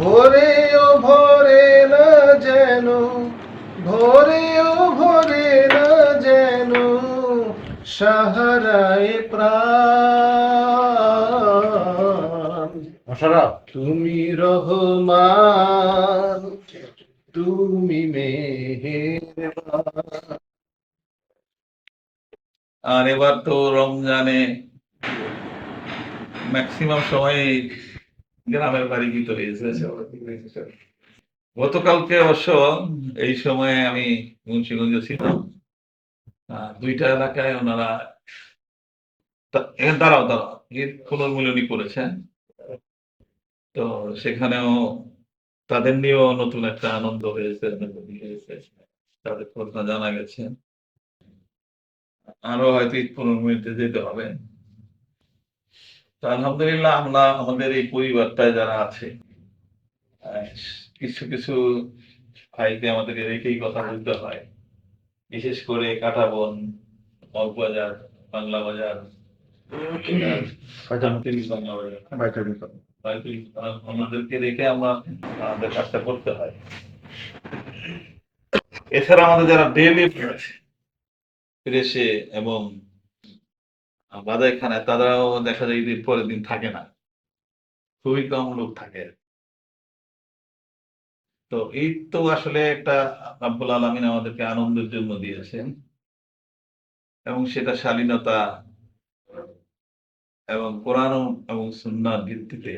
ভোরে ও ভোরে না যেন ভোরে ও ভরে না যেন সাহারায় প্রাণ। তুমি রহমান তুমি মেহেরবান। আর এবার তো রমজানে ম্যাক্সিমাম সময় গ্রামের বাড়ি ভিতরে এসেছে গতকালকে অবশ্য এই সময়ে আমি মুন্সিগঞ্জে ছিলাম। দুইটা এলাকায় ওনারা দাঁড়াও দাঁড়াও পুনর্মিলনী করেছেন। তো সেখানেও তাদের নিয়েও নতুন একটা আনন্দ হয়েছে তাদের কথা জানা গেছে। আরও হয়তো ঈদ পুনর্মিলনীতে যেতে হবে। তো আলহামদুলিল্লাহ আমরা আমাদের এই পরিবারটায় যারা আছে কিছু কিছু ভাইকে আমাদের রেখেই কথা বলতে হয়। বিশেষ করে কাটাবন মগবাজার বাংলা বাজার ওনাদেরকে রেখে আমরা আমাদের কাজটা করতে হয়। এছাড়া আমাদের যারা ডেলি আছে ফিরেছে এবং বাজার খানায় তারাও দেখা যায় ঈদের পরের দিন থাকে না। খুবই কম লোক থাকে। তো ঈদ তো আসলে একটা আব্বুল আলমিন আমাদেরকে আনন্দের জন্য দিয়েছেন। এবং সেটা শালীনতা এবং কোরআন এবং সুন্নার ভিত্তিতে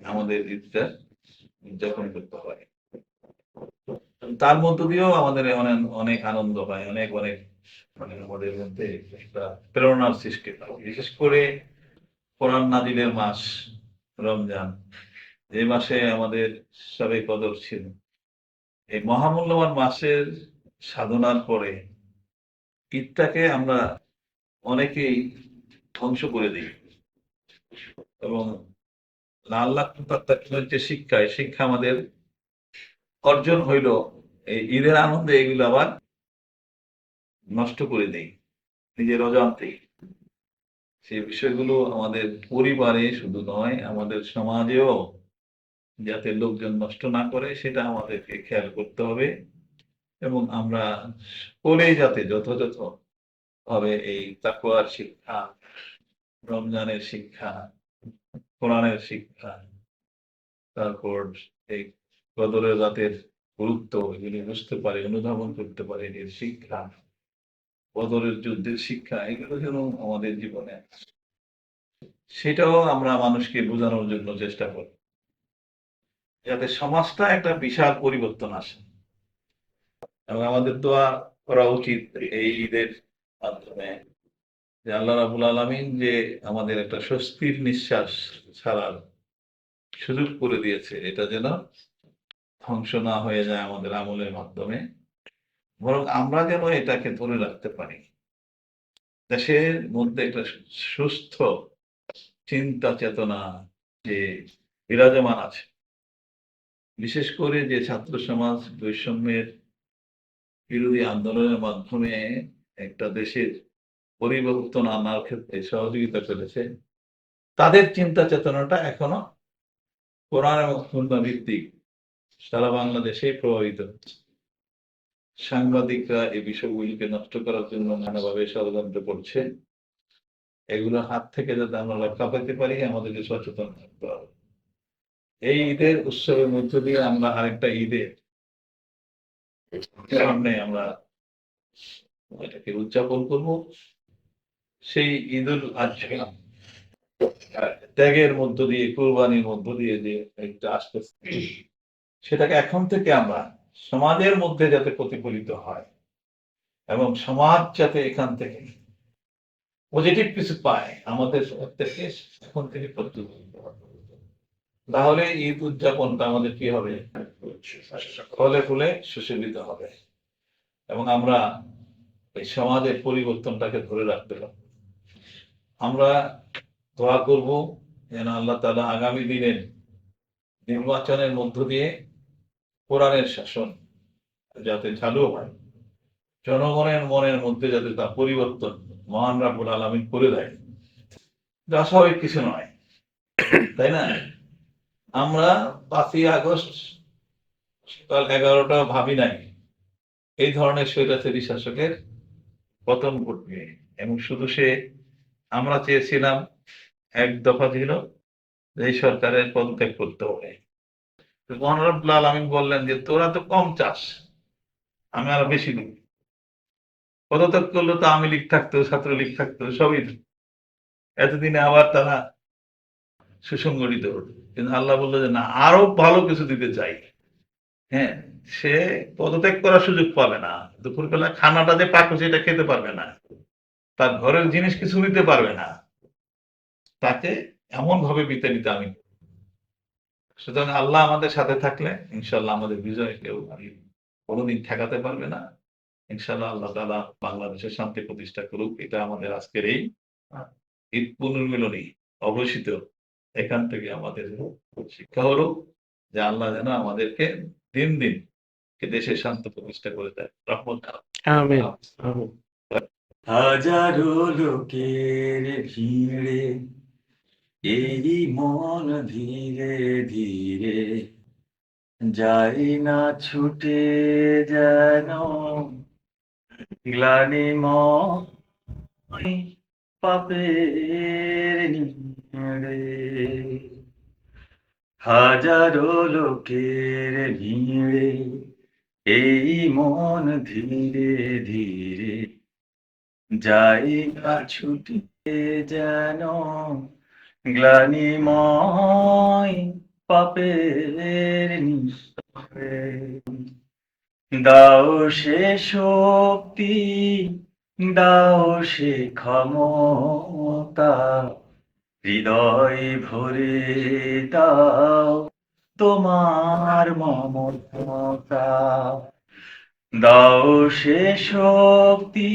আমাদের ঈদটা উদযাপন করতে হয়। তার মধ্য দিয়েও আমাদের অনেক অনেক আনন্দ হয়, অনেক অনেক মানে আমাদের মধ্যে একটা প্রেরণার সৃষ্টি হয়। বিশেষ করে কোরআন নাজিলের মাস, রমজান, যে মাসে আমাদের সবে কদর ছিল। এই মহামূল্যবান মাসের সাধনার পরে ঈদটাকে আমরা অনেকেই ধ্বংস করে দিই। এবং তার যে শিক্ষা শিক্ষা আমাদের অর্জন হইল, এই ঈদের আনন্দে এগুলো আবার নষ্ট করে দেই, নিজের অজান্তেই সেই বিষয়গুলো আমাদের পরিবারে শুধু নয়, আমাদের সমাজেও যাতে লোকজন নষ্ট না করে, সেটা আমাদেরকে খেয়াল করতে হবে। এবং আমরা সকলেই যাতে যথাযথ ভাবে এই তাকুয়ার শিক্ষা, রমজানের শিক্ষা, কোরআনের শিক্ষা, তারপর এই কদরের রাতের গুরুত্ব, এগুলি বুঝতে পারে, অনুধাবন করতে পারে এর শিক্ষা বদরের যুদ্ধের শিক্ষা, এগুলো যেন আমাদের জীবনে সেটাও আমরা মানুষকে বোঝানোর জন্য চেষ্টা করি। যাতে সমাজটা একটা বিশাল পরিবর্তন আসে। এবং আমাদের দোয়া করা উচিত এই ঈদের মাধ্যমে যে আল্লাহ রাবুল আলমিন যে আমাদের একটা স্বস্তির নিঃশ্বাস ছাড়ার সুযোগ করে দিয়েছে। এটা যেন ধ্বংস না হয়ে যায় আমাদের আমলের মাধ্যমে। বরং আমরা যেন এটাকে ধরে রাখতে পারি। দেশের মধ্যে একটা সুস্থ চিন্তা চেতনা যে বিরাজমান আছে। বিশেষ করে যে ছাত্র সমাজ বৈষম্যের বিরোধী আন্দোলনের মাধ্যমে একটা দেশের পরিবর্তন আনার ক্ষেত্রে সহযোগিতা করেছে, তাদের চিন্তা চেতনাটা এখনও কোরআন এবং ভিত্তিক সারা বাংলাদেশে প্রভাবিত হচ্ছে। সাংবাদিকরা এই বিষয়গুলিকে নষ্ট করার জন্য নানাভাবে ষড়যন্ত্র করছে। এগুলোর হাত থেকে যাতে আমরা রক্ষা পেতে পারি, আমাদেরকে সচেতন থাকতে হবে। এই ঈদের উৎসবের মধ্য দিয়ে আমরা আরেকটা ঈদের সামনে আমরা এটাকে উদযাপন করব। সেই ঈদুল আজহা ত্যাগের মধ্য দিয়ে, কোরবানির মধ্য দিয়ে যে একটা আসতেছে সেটাকে এখন থেকে আমরা সমাজের মধ্যে যাতে প্রতিফলিত হয় এবং সমাজ যাতে এখান থেকে পজিটিভ কিছু পায়, আমাদের প্রত্যেককে এখন থেকে প্রস্তুত তাহলে ঈদ উদযাপনটা আমাদের কি হবে? ফলে ফুলে সুশোভিত হবে। এবং আমরা এই সমাজের পরিবর্তনটাকে ধরে রাখতে পারব। আমরা দোয়া করব যেন আল্লাহ তালা আগামী দিনের নির্বাচনের মধ্য দিয়ে কোরআনের শাসন যাতে চালু হয়, জনগণের মনের মধ্যে যাতে তা পরিবর্তন মহান রাবুল আলমিন করে দেয় যা স্বাভাবিক কিছু নয়, তাই না? আমরা পাঁচই আগস্ট সকাল এগারোটা ভাবি নাই, এই ধরনের স্বৈরাচারী শাসকের পতন ঘটবে, এবং শুধু সে আমরা চেয়েছিলাম এক দফা ছিল এই সরকারের পদত্যাগ করতে হবে। মহানরবুল্লাহ আলমিন বললেন যে, তোরা তো কম চাস, আমি আরও বেশি দিই পদত্যাগ করলে তো আমি লিখ থাকতো, ছাত্রলীগ থাকতো, সবই এতদিনে আবার তারা সুসংগঠিত হতো কিন্তু আল্লাহ বলল যে, না, আরও ভালো কিছু দিতে চাই। হ্যাঁ সে পদত্যাগ করার সুযোগ পাবে না। দুপুরবেলা খানাটা যে পাকো, সেটা খেতে পারবে না। তার ঘরের জিনিস কিছু নিতে পারবে না। তাকে এমন ভাবে বিতাড়িত আমি। সুতরাং আল্লাহ আমাদের সাথে থাকলে ইনশাল্লাহ আমাদের বিজয় কেউ আর কোনোদিন ঠেকাতে পারবে না। ইনশাল্লাহ আল্লাহ তালা বাংলাদেশের শান্তি প্রতিষ্ঠা করুক। এটা আমাদের আজকের এই ঈদ পুনর্মিলনী অঘোষিত। এখান থেকে আমাদের শিক্ষা হলো যে আল্লাহ যেন আমাদেরকে দিন দিন দেশের শান্ত প্রতিষ্ঠা করে দেয়। রহমত। আমিন। আমিন। হাজারো লোকের ভিড়ে এই মন ধীরে ধীরে যাই না ছুটে যেন গ্লানি ময় পাপের নিড়ে। হাজারো লোকের ভিড়ে এই মন ধীরে ধীরে যাই না ছুটে যেন গ্লানিময় পাপের। দাও সে শক্তি, দাও সে ক্ষমতা, হৃদয় ভরে দাও তোমার মমতা দাও সে শক্তি,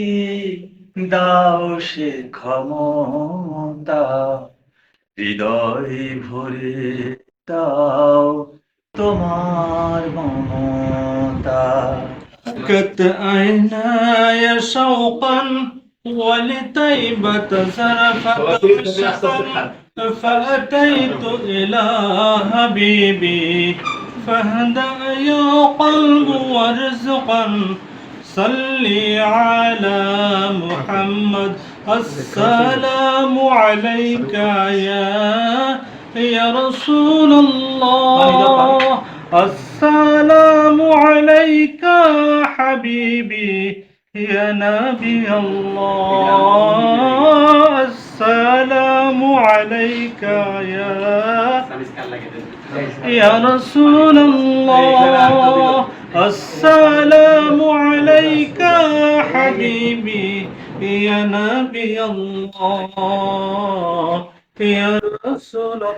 দাও সে ক্ষমতা হৃদয় ভরে দাও তোমার মমতা بكت عيناي شوقا ولطيبة زرفت عشقا فأتيت إلى حبيبي فاهدأ يا قلب وارزقا صلي على محمد السلام عليك يا يا رسول الله. السلام عليك حبيبي يا نبي الله. السلام عليك يا يا رسول الله. السلام عليك حبيبي يا نبي الله يا رسول الله